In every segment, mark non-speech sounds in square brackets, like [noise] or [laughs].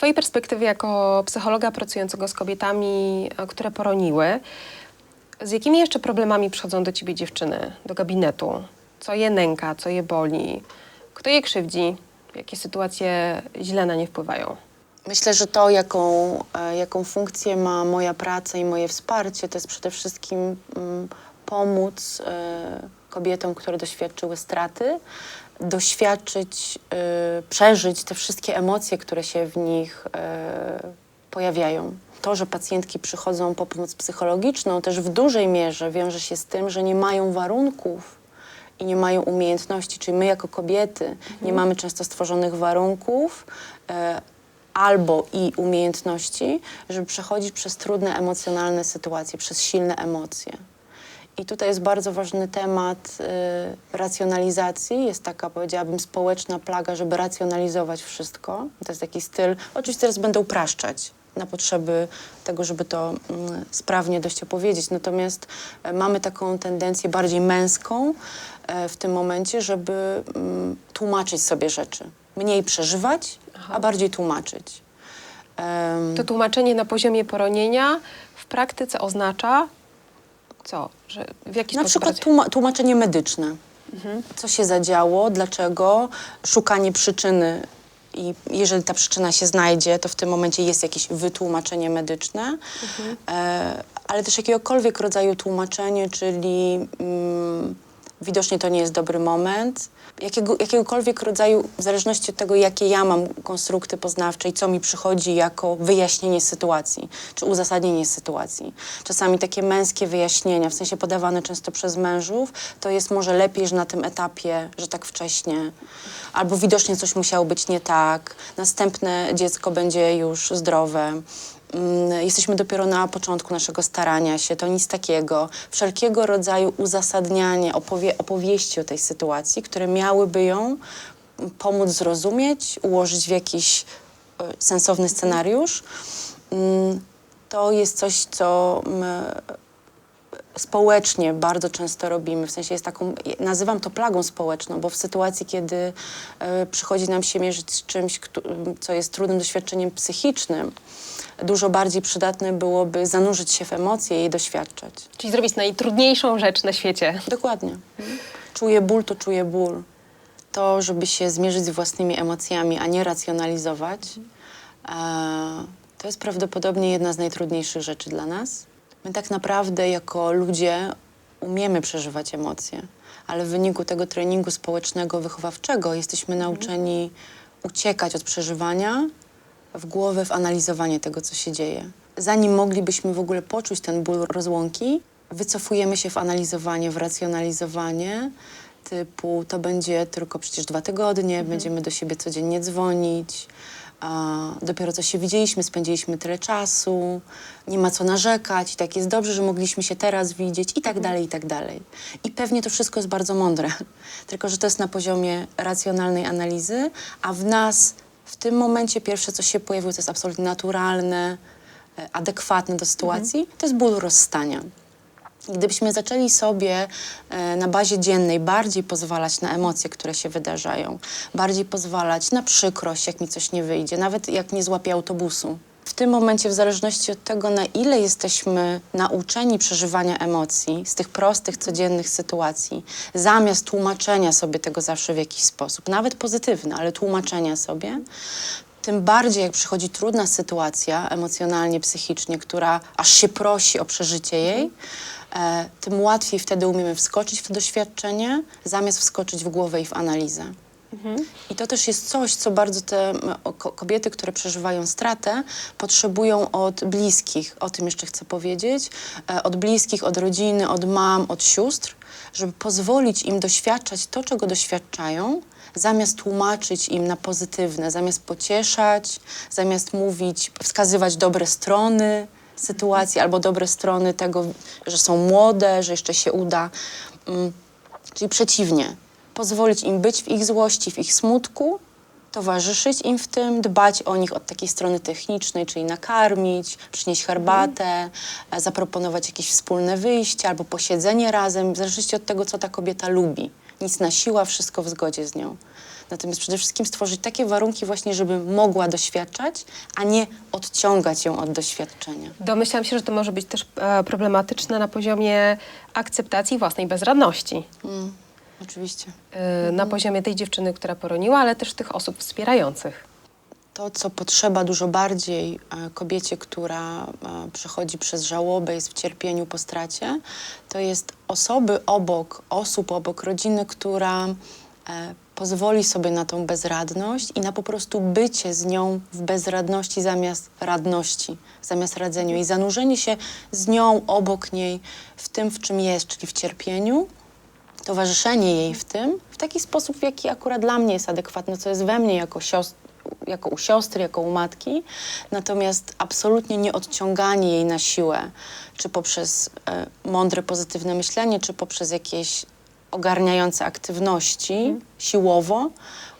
Twojej perspektywy jako psychologa pracującego z kobietami, e, które poroniły, z jakimi jeszcze problemami przychodzą do ciebie dziewczyny, do gabinetu? Co je nęka, co je boli? Kto je krzywdzi? Jakie sytuacje źle na nie wpływają? Myślę, że to, jaką, e, jaką funkcję ma moja praca i moje wsparcie, to jest przede wszystkim mm, pomóc e, kobietom, które doświadczyły straty, doświadczyć, e, przeżyć te wszystkie emocje, które się w nich e, pojawiają. To, że pacjentki przychodzą po pomoc psychologiczną, też w dużej mierze wiąże się z tym, że nie mają warunków i nie mają umiejętności, czyli my jako kobiety nie mamy często stworzonych warunków e, albo i umiejętności, żeby przechodzić przez trudne emocjonalne sytuacje, przez silne emocje. I tutaj jest bardzo ważny temat y, racjonalizacji. Jest taka, powiedziałabym, społeczna plaga, żeby racjonalizować wszystko. To jest taki styl. Oczywiście teraz będę upraszczać na potrzeby tego, żeby to mm, sprawnie dość opowiedzieć. Natomiast e, mamy taką tendencję bardziej męską e, w tym momencie, żeby mm, tłumaczyć sobie rzeczy. Mniej przeżywać, a bardziej tłumaczyć. To tłumaczenie na poziomie poronienia w praktyce oznacza co? Że w jaki Na sposób przykład tłuma- tłumaczenie medyczne. Co się zadziało, dlaczego, szukanie przyczyny. I jeżeli ta przyczyna się znajdzie, to w tym momencie jest jakieś wytłumaczenie medyczne, e, ale też jakiegokolwiek rodzaju tłumaczenie, czyli mm, widocznie to nie jest dobry moment. Jakiego, jakiegokolwiek rodzaju, w zależności od tego, jakie ja mam konstrukty poznawcze i co mi przychodzi jako wyjaśnienie sytuacji, czy uzasadnienie sytuacji. Czasami takie męskie wyjaśnienia, w sensie podawane często przez mężów, to jest może lepiej, że na tym etapie, że tak wcześnie, albo widocznie coś musiało być nie tak, następne dziecko będzie już zdrowe. Mm, Jesteśmy dopiero na początku naszego starania się, to nic takiego. Wszelkiego rodzaju uzasadnianie, opowie, opowieści o tej sytuacji, które miałyby ją pomóc zrozumieć, ułożyć w jakiś e, sensowny scenariusz, mm, to jest coś, co mm, społecznie bardzo często robimy. W sensie jest taką, nazywam to plagą społeczną, bo w sytuacji, kiedy e, przychodzi nam się mierzyć z czymś, co jest trudnym doświadczeniem psychicznym, dużo bardziej przydatne byłoby zanurzyć się w emocje i je doświadczać. Czyli zrobić najtrudniejszą rzecz na świecie. Dokładnie. Czuję ból, to czuję ból. To, żeby się zmierzyć z własnymi emocjami, a nie racjonalizować, e, to jest prawdopodobnie jedna z najtrudniejszych rzeczy dla nas. My tak naprawdę jako ludzie umiemy przeżywać emocje, ale w wyniku tego treningu społecznego, wychowawczego jesteśmy nauczeni uciekać od przeżywania w głowę, w analizowanie tego, co się dzieje. Zanim moglibyśmy w ogóle poczuć ten ból rozłąki, wycofujemy się w analizowanie, w racjonalizowanie, typu to będzie tylko przecież dwa tygodnie, będziemy do siebie codziennie dzwonić, a dopiero co się widzieliśmy, spędziliśmy tyle czasu, nie ma co narzekać i tak jest dobrze, że mogliśmy się teraz widzieć i tak dalej, i tak dalej. I pewnie to wszystko jest bardzo mądre, [laughs] tylko że to jest na poziomie racjonalnej analizy, a w nas w tym momencie pierwsze, co się pojawiło, to jest absolutnie naturalne, e, adekwatne do sytuacji, to jest ból rozstania. Gdybyśmy zaczęli sobie e, na bazie dziennej bardziej pozwalać na emocje, które się wydarzają, bardziej pozwalać na przykrość, jak mi coś nie wyjdzie, nawet jak nie złapię autobusu. W tym momencie, w zależności od tego, na ile jesteśmy nauczeni przeżywania emocji z tych prostych, codziennych sytuacji, zamiast tłumaczenia sobie tego zawsze w jakiś sposób, nawet pozytywny, ale tłumaczenia sobie, tym bardziej jak przychodzi trudna sytuacja emocjonalnie, psychicznie, która aż się prosi o przeżycie jej, e, tym łatwiej wtedy umiemy wskoczyć w to doświadczenie, zamiast wskoczyć w głowę i w analizę. I to też jest coś, co bardzo te kobiety, które przeżywają stratę, potrzebują od bliskich. O tym jeszcze chcę powiedzieć. E, od bliskich, od rodziny, od mam, od sióstr, żeby pozwolić im doświadczać to, czego doświadczają, zamiast tłumaczyć im na pozytywne, zamiast pocieszać, zamiast mówić, wskazywać dobre strony sytuacji albo dobre strony tego, że są młode, że jeszcze się uda. Mm, Czyli przeciwnie, pozwolić im być w ich złości, w ich smutku, towarzyszyć im w tym, dbać o nich od takiej strony technicznej, czyli nakarmić, przynieść herbatę, e, zaproponować jakieś wspólne wyjście albo posiedzenie razem, w zależności od tego, co ta kobieta lubi. Nic na siła, wszystko w zgodzie z nią. Natomiast przede wszystkim stworzyć takie warunki właśnie, żeby mogła doświadczać, a nie odciągać ją od doświadczenia. Domyślam się, że to może być też e, problematyczne na poziomie akceptacji własnej bezradności. Mm, oczywiście. E, Na poziomie tej dziewczyny, która poroniła, ale też tych osób wspierających. To, co potrzeba dużo bardziej e, kobiecie, która e, przechodzi przez żałobę, jest w cierpieniu po stracie, to jest osoby obok, osób obok rodziny, która e, pozwoli sobie na tą bezradność i na po prostu bycie z nią w bezradności zamiast radności, zamiast radzeniu i zanurzenie się z nią, obok niej, w tym, w czym jest, czyli w cierpieniu, towarzyszenie jej w tym, w taki sposób, w jaki akurat dla mnie jest adekwatny, co jest we mnie jako, jako u siostry, jako u matki, natomiast absolutnie nie odciąganie jej na siłę, czy poprzez e, mądre, pozytywne myślenie, czy poprzez jakieś ogarniające aktywności siłowo,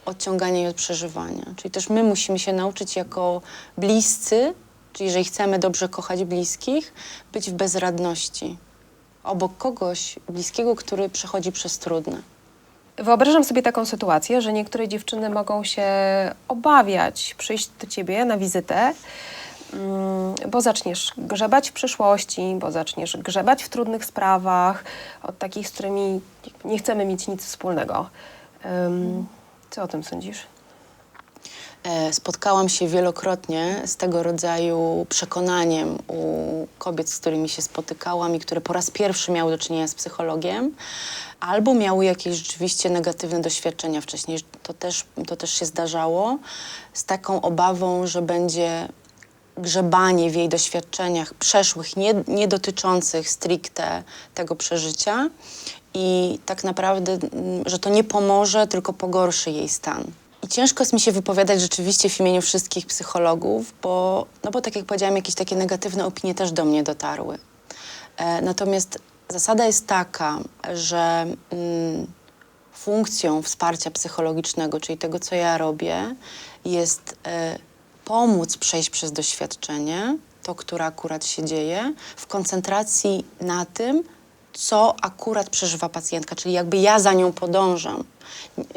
odciąganie jej od przeżywania. Czyli też my musimy się nauczyć jako bliscy, czyli jeżeli chcemy dobrze kochać bliskich, być w bezradności obok kogoś bliskiego, który przechodzi przez trudne. Wyobrażam sobie taką sytuację, że niektóre dziewczyny mogą się obawiać przyjść do ciebie na wizytę, mm, bo zaczniesz grzebać w przyszłości, bo zaczniesz grzebać w trudnych sprawach, od takich, z którymi nie chcemy mieć nic wspólnego. Co o tym sądzisz? E, Spotkałam się wielokrotnie z tego rodzaju przekonaniem u kobiet, z którymi się spotykałam i które po raz pierwszy miały do czynienia z psychologiem, albo miały jakieś rzeczywiście negatywne doświadczenia wcześniej. To też, to też się zdarzało, z taką obawą, że będzie grzebanie w jej doświadczeniach przeszłych, nie, nie dotyczących stricte tego przeżycia i tak naprawdę, mm, że to nie pomoże, tylko pogorszy jej stan. Ciężko jest mi się wypowiadać rzeczywiście w imieniu wszystkich psychologów, bo, no bo tak jak powiedziałam, jakieś takie negatywne opinie też do mnie dotarły. E, natomiast zasada jest taka, że mm, funkcją wsparcia psychologicznego, czyli tego, co ja robię, jest e, pomóc przejść przez doświadczenie, to, które akurat się dzieje, w koncentracji na tym, co akurat przeżywa pacjentka, czyli jakby ja za nią podążam.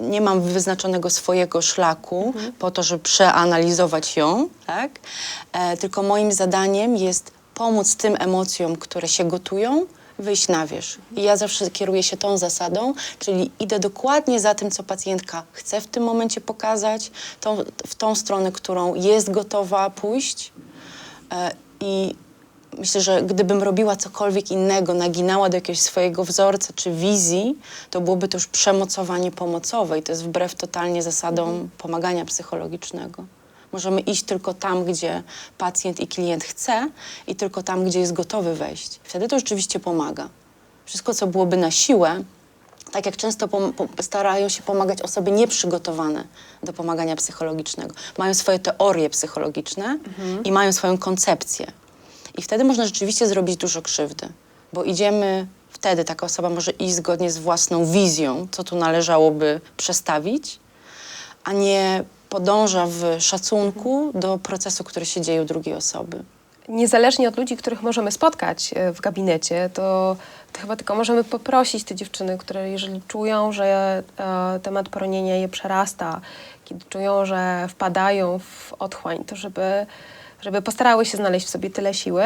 Nie mam wyznaczonego swojego szlaku po to, żeby przeanalizować ją, tak? E, tylko moim zadaniem jest pomóc tym emocjom, które się gotują, wyjść na wierzch. I ja zawsze kieruję się tą zasadą, czyli idę dokładnie za tym, co pacjentka chce w tym momencie pokazać, tą, w tą stronę, którą jest gotowa pójść. E, I myślę, że gdybym robiła cokolwiek innego, naginała do jakiegoś swojego wzorca czy wizji, to byłoby to już przemocowanie pomocowe i to jest wbrew totalnie zasadom pomagania psychologicznego. Możemy iść tylko tam, gdzie pacjent i klient chce i tylko tam, gdzie jest gotowy wejść. Wtedy to rzeczywiście pomaga. Wszystko, co byłoby na siłę, tak jak często starają się pomagać osoby nieprzygotowane do pomagania psychologicznego. Mają swoje teorie psychologiczne i mają swoją koncepcję. I wtedy można rzeczywiście zrobić dużo krzywdy, bo idziemy wtedy, taka osoba może iść zgodnie z własną wizją, co tu należałoby przestawić, a nie podąża w szacunku do procesu, który się dzieje u drugiej osoby. Niezależnie od ludzi, których możemy spotkać e, w gabinecie, to, to chyba tylko możemy poprosić te dziewczyny, które jeżeli czują, że e, temat poronienia je przerasta, kiedy czują, że wpadają w otchłań, to żeby, żeby postarały się znaleźć w sobie tyle siły,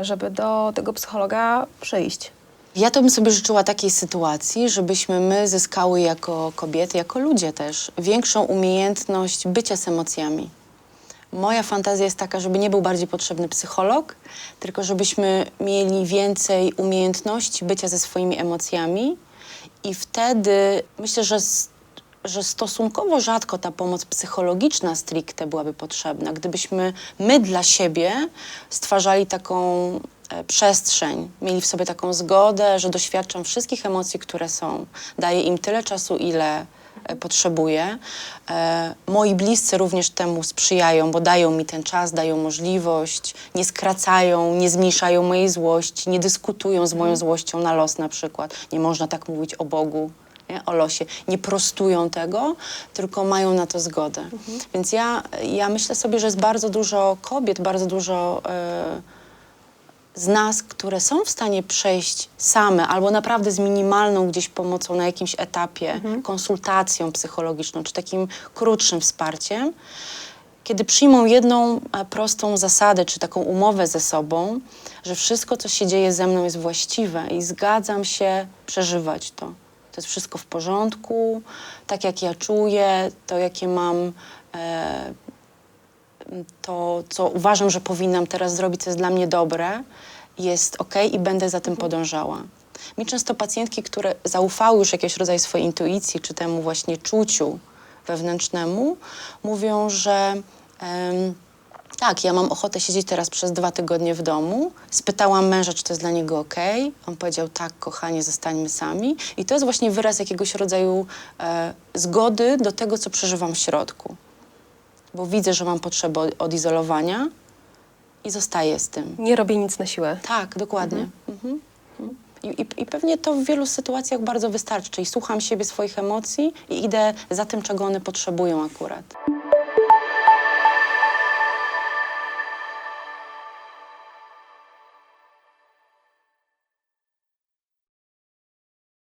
żeby do tego psychologa przyjść. Ja to bym sobie życzyła takiej sytuacji, żebyśmy my zyskały jako kobiety, jako ludzie też, większą umiejętność bycia z emocjami. Moja fantazja jest taka, żeby nie był bardziej potrzebny psycholog, tylko żebyśmy mieli więcej umiejętności bycia ze swoimi emocjami i wtedy myślę, że, że stosunkowo rzadko ta pomoc psychologiczna stricte byłaby potrzebna. Gdybyśmy my dla siebie stwarzali taką e, przestrzeń, mieli w sobie taką zgodę, że doświadczam wszystkich emocji, które są. Daję im tyle czasu, ile e, potrzebuję. E, moi bliscy również temu sprzyjają, bo dają mi ten czas, dają możliwość, nie skracają, nie zmniejszają mojej złości, nie dyskutują z moją złością na los na przykład. Nie można tak mówić o Bogu. Nie, o losie. Nie prostują tego, tylko mają na to zgodę. Więc ja, ja myślę sobie, że jest bardzo dużo kobiet, bardzo dużo e, z nas, które są w stanie przejść same albo naprawdę z minimalną gdzieś pomocą na jakimś etapie, konsultacją psychologiczną czy takim krótszym wsparciem, kiedy przyjmą jedną e, prostą zasadę czy taką umowę ze sobą, że wszystko, co się dzieje ze mną, jest właściwe i zgadzam się przeżywać to. To jest wszystko w porządku, tak jak ja czuję, to jakie mam e, to, co uważam, że powinnam teraz zrobić, co jest dla mnie dobre, jest ok i będę za tym podążała. Mi często pacjentki, które zaufały już jakiegoś rodzaju swojej intuicji, czy temu właśnie czuciu wewnętrznemu, mówią, że em, tak, ja mam ochotę siedzieć teraz przez dwa tygodnie w domu. Spytałam męża, czy to jest dla niego ok. On powiedział, tak, kochanie, zostańmy sami. I to jest właśnie wyraz jakiegoś rodzaju e, zgody do tego, co przeżywam w środku bo widzę, że mam potrzebę od- odizolowania i zostaję z tym. Nie robię nic na siłę. Tak, dokładnie. Mhm. Mhm. I, i, I pewnie to w wielu sytuacjach bardzo wystarczy. Czyli słucham siebie, swoich emocji i idę za tym, czego one potrzebują akurat.